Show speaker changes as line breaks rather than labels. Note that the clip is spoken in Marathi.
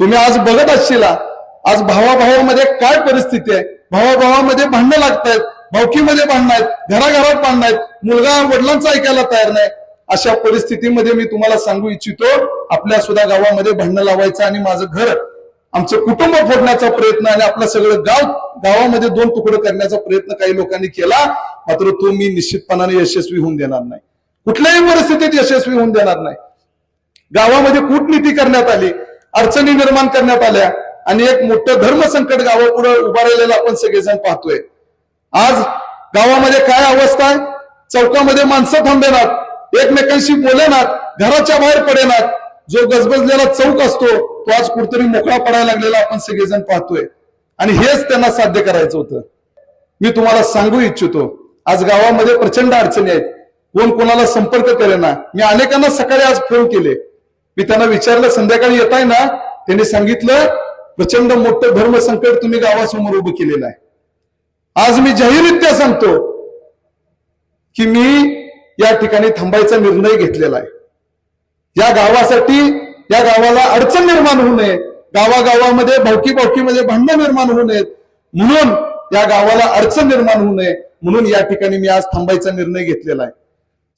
तुम्ही आज बघत असशीला आज भावाभावामध्ये काय परिस्थिती आहे? भावाभावामध्ये भांडणं लागतायत भावकीमध्ये भांडणायत आहेत घराघरात भांडणायत आहेत मुलगा वडिलांचा ऐकायला तयार नाही. अशा परिस्थितीमध्ये मी तुम्हाला सांगू इच्छितो आपल्या सुद्धा गावामध्ये भांडणं लावायचं आणि माझं घर आमचं कुटुंब फोडण्याचा प्रयत्न आणि आपलं सगळं गाव गावामध्ये दोन तुकडं करण्याचा प्रयत्न काही लोकांनी केला मात्र तो मी निश्चितपणाने यशस्वी होऊन देणार नाही. कुठल्याही परिस्थितीत यशस्वी होऊन देणार नाही. गावामध्ये कूटनीती करण्यात आली अडचणी निर्माण करण्यात आल्या आणि एक मोठं धर्मसंकट गावापुढे उभा राहिलेलं आपण सगळेजण पाहतोय. आज गावामध्ये काय अवस्था आहे? चौकामध्ये माणसं थांबेनात एकमेकांशी बोलेनात घराच्या बाहेर पडेनात. जो गजबजलेला चौक असतो तो आज कुठतरी मोकळा पडायला लागलेला आपण सगळेजण पाहतोय. आणि हेच त्यांना साध्य करायचं होतं. मी तुम्हाला सांगू इच्छितो आज गावामध्ये प्रचंड अडचणी आहेत. कोण कोणाला संपर्क करेना मी अनेकांना सकाळी आज फोन केले. मी त्यांना विचारलं संध्याकाळी येत आहे ना? त्यांनी सांगितलं प्रचंड मोठं धर्म संकट तुम्ही गावासमोर उभं केलेलं आहे. आज मी जाहीररित्या सांगतो की मी या ठिकाणी थांबायचा निर्णय घेतलेला आहे. या गावासाठी या गावाला अडचण निर्माण होऊ नये. गावागावामध्ये भावकी भावकीमध्ये भांडणं निर्माण होऊ नयेत. म्हणून या गावाला अडचण निर्माण होऊ नये. म्हणून या ठिकाणी मी आज थांबायचा निर्णय घेतलेला आहे.